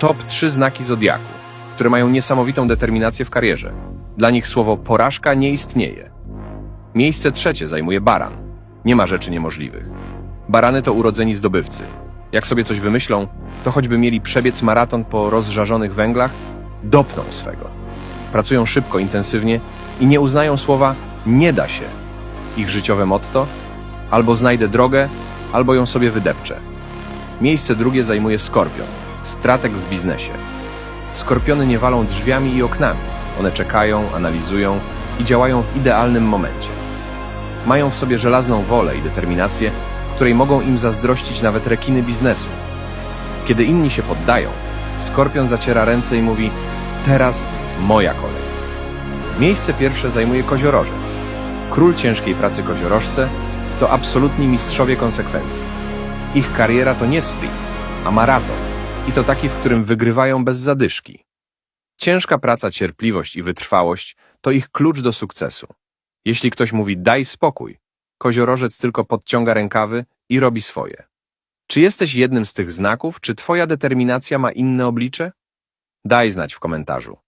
top 3 znaki zodiaku, które mają niesamowitą determinację w karierze. Dla nich słowo porażka nie istnieje. Miejsce trzecie zajmuje baran. Nie ma rzeczy niemożliwych. Barany to urodzeni zdobywcy. Jak sobie coś wymyślą, to choćby mieli przebiec maraton po rozżarzonych węglach, dopną swego. Pracują szybko, intensywnie i nie uznają słowa nie da się. Ich życiowe motto? Albo znajdę drogę, albo ją sobie wydepczę. Miejsce drugie zajmuje skorpion, strateg w biznesie. Skorpiony nie walą drzwiami i oknami. One czekają, analizują i działają w idealnym momencie. Mają w sobie żelazną wolę i determinację, której mogą im zazdrościć nawet rekiny biznesu. Kiedy inni się poddają, skorpion zaciera ręce i mówi: Teraz moja kolej. Miejsce pierwsze zajmuje koziorożec. Król ciężkiej pracy koziorożce to absolutni mistrzowie konsekwencji. Ich kariera to nie sprint, a maraton. I to taki, w którym wygrywają bez zadyszki. Ciężka praca, cierpliwość i wytrwałość to ich klucz do sukcesu. Jeśli ktoś mówi daj spokój, koziorożec tylko podciąga rękawy i robi swoje. Czy jesteś jednym z tych znaków, czy twoja determinacja ma inne oblicze? Daj znać w komentarzu.